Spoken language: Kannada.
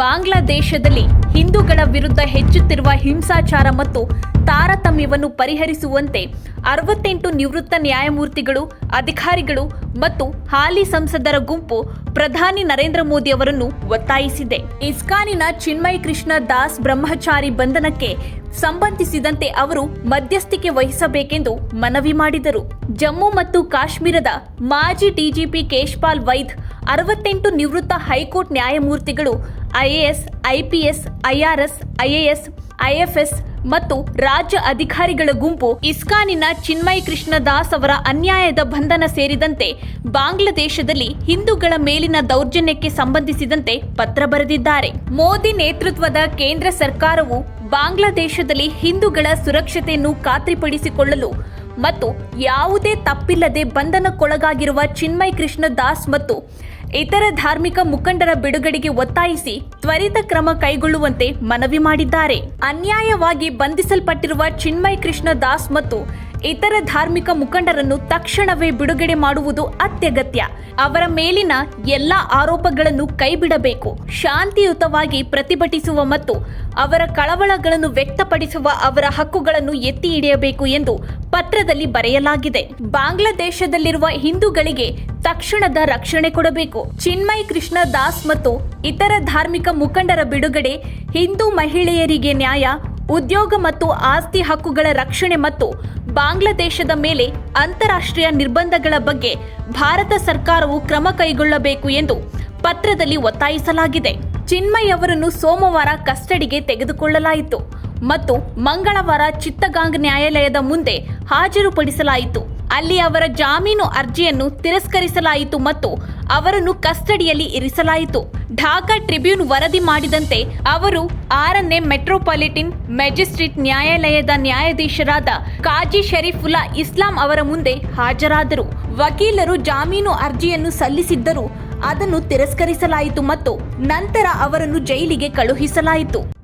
ಬಾಂಗ್ಲಾದೇಶದಲ್ಲಿ ಹಿಂದೂಗಳ ವಿರುದ್ಧ ಹೆಚ್ಚುತ್ತಿರುವ ಹಿಂಸಾಚಾರ ಮತ್ತು ತಾರತಮ್ಯವನ್ನು ಪರಿಹರಿಸುವಂತೆ ಅರವತ್ತೆಂಟು ನಿವೃತ್ತ ನ್ಯಾಯಮೂರ್ತಿಗಳು, ಅಧಿಕಾರಿಗಳು ಮತ್ತು ಹಾಲಿ ಸಂಸದರ ಗುಂಪು ಪ್ರಧಾನಿ ನರೇಂದ್ರ ಮೋದಿ ಅವರನ್ನು ಒತ್ತಾಯಿಸಿದೆ. ಇಸ್ಕಾನಿನ ಚಿನ್ಮಯ್ ಕೃಷ್ಣ ದಾಸ್ ಬ್ರಹ್ಮಚಾರಿ ಬಂಧನಕ್ಕೆ ಸಂಬಂಧಿಸಿದಂತೆ ಅವರು ಮಧ್ಯಸ್ಥಿಕೆ ವಹಿಸಬೇಕೆಂದು ಮನವಿ ಮಾಡಿದರು. ಜಮ್ಮು ಮತ್ತು ಕಾಶ್ಮೀರದ ಮಾಜಿ ಡಿಜಿಪಿ ಕೇಶ್ಪಾಲ್ ವೈದ್, ಅರವತ್ತೆಂಟು ನಿವೃತ್ತ ಹೈಕೋರ್ಟ್ ನ್ಯಾಯಮೂರ್ತಿಗಳು IAS, IPS, IRS, IAS, IFS ಮತ್ತು ರಾಜ್ಯ ಅಧಿಕಾರಿಗಳ ಗುಂಪು ಇಸ್ಕಾನಿನ ಚಿನ್ಮಯ್ ಕೃಷ್ಣ ದಾಸ್ ಅವರ ಅನ್ಯಾಯದ ಬಂಧನ ಸೇರಿದಂತೆ ಬಾಂಗ್ಲಾದೇಶದಲ್ಲಿ ಹಿಂದೂಗಳ ಮೇಲಿನ ದೌರ್ಜನ್ಯಕ್ಕೆ ಸಂಬಂಧಿಸಿದಂತೆ ಪತ್ರ ಬರೆದಿದ್ದಾರೆ. ಮೋದಿ ನೇತೃತ್ವದ ಕೇಂದ್ರ ಸರ್ಕಾರವು ಬಾಂಗ್ಲಾದೇಶದಲ್ಲಿ ಹಿಂದೂಗಳ ಸುರಕ್ಷತೆಯನ್ನು ಖಾತ್ರಿಪಡಿಸಿಕೊಳ್ಳಲು ಮತ್ತು ಯಾವುದೇ ತಪ್ಪಿಲ್ಲದೆ ಬಂಧನಕ್ಕೊಳಗಾಗಿರುವ ಚಿನ್ಮಯ್ ಕೃಷ್ಣ ದಾಸ್ ಮತ್ತು ಇತರ ಧಾರ್ಮಿಕ ಮುಖಂಡರ ಬಿಡುಗಡೆಗೆ ಒತ್ತಾಯಿಸಿ ತ್ವರಿತ ಕ್ರಮ ಕೈಗೊಳ್ಳುವಂತೆ ಮನವಿ ಮಾಡಿದ್ದಾರೆ. ಅನ್ಯಾಯವಾಗಿ ಬಂಧಿಸಲ್ಪಟ್ಟಿರುವ ಚಿನ್ಮಯ್ ಕೃಷ್ಣ ದಾಸ್ ಮತ್ತು ಇತರ ಧಾರ್ಮಿಕ ಮುಖಂಡರನ್ನು ತಕ್ಷಣವೇ ಬಿಡುಗಡೆ ಮಾಡುವುದು ಅತ್ಯಗತ್ಯ. ಅವರ ಮೇಲಿನ ಎಲ್ಲ ಆರೋಪಗಳನ್ನು ಕೈಬಿಡಬೇಕು. ಶಾಂತಿಯುತವಾಗಿ ಪ್ರತಿಭಟಿಸುವ ಮತ್ತು ಅವರ ಕಳವಳಗಳನ್ನು ವ್ಯಕ್ತಪಡಿಸುವ ಅವರ ಹಕ್ಕುಗಳನ್ನು ಎತ್ತಿ ಹಿಡಿಯಬೇಕು ಎಂದು ಪತ್ರದಲ್ಲಿ ಬರೆಯಲಾಗಿದೆ. ಬಾಂಗ್ಲಾದೇಶದಲ್ಲಿರುವ ಹಿಂದೂಗಳಿಗೆ ತಕ್ಷಣದ ರಕ್ಷಣೆ ಕೊಡಬೇಕು. ಚಿನ್ಮಯ್ ಕೃಷ್ಣ ದಾಸ್ ಮತ್ತು ಇತರ ಧಾರ್ಮಿಕ ಮುಖಂಡರ ಬಿಡುಗಡೆ ಹಿಂದೂ ಮಹಿಳೆಯರಿಗೆ ನ್ಯಾಯ ಉದ್ಯೋಗ ಮತ್ತು ಆಸ್ತಿ ಹಕ್ಕುಗಳ ರಕ್ಷಣೆ ಮತ್ತು ಬಾಂಗ್ಲಾದೇಶದ ಮೇಲೆ ಅಂತಾರಾಷ್ಟ್ರೀಯ ನಿರ್ಬಂಧಗಳ ಬಗ್ಗೆ ಭಾರತ ಸರ್ಕಾರವು ಕ್ರಮ ಕೈಗೊಳ್ಳಬೇಕು ಎಂದು ಪತ್ರದಲ್ಲಿ ಒತ್ತಾಯಿಸಲಾಗಿದೆ. ಚಿನ್ಮಯ್ ಅವರನ್ನು ಸೋಮವಾರ ಕಸ್ಟಡಿಗೆ ತೆಗೆದುಕೊಳ್ಳಲಾಯಿತು ಮತ್ತು ಮಂಗಳವಾರ ಚಿತ್ತಗಾಂಗ್ ನ್ಯಾಯಾಲಯದ ಮುಂದೆ ಹಾಜರುಪಡಿಸಲಾಯಿತು. ಅಲ್ಲಿ ಅವರ ಜಾಮೀನು ಅರ್ಜಿಯನ್ನು ತಿರಸ್ಕರಿಸಲಾಯಿತು ಮತ್ತು ಅವರನ್ನು ಕಸ್ಟಡಿಯಲ್ಲಿ ಇರಿಸಲಾಯಿತು. ಢಾಕಾ ಟ್ರಿಬ್ಯೂನ್ ವರದಿ ಮಾಡಿದಂತೆ ಅವರು ಆರನೇ ಮೆಟ್ರೋಪಾಲಿಟನ್ ಮ್ಯಾಜಿಸ್ಟ್ರೇಟ್ ನ್ಯಾಯಾಲಯದ ನ್ಯಾಯಾಧೀಶರಾದ ಕಾಜಿ ಶರೀಫುಲ್ಲಾ ಇಸ್ಲಾಂ ಅವರ ಮುಂದೆ ಹಾಜರಾದರು. ವಕೀಲರು ಜಾಮೀನು ಅರ್ಜಿಯನ್ನು ಸಲ್ಲಿಸಿದ್ದರು ಅದನ್ನು ತಿರಸ್ಕರಿಸಲಾಯಿತು ಮತ್ತು ನಂತರ ಅವರನ್ನು ಜೈಲಿಗೆ ಕಳುಹಿಸಲಾಯಿತು.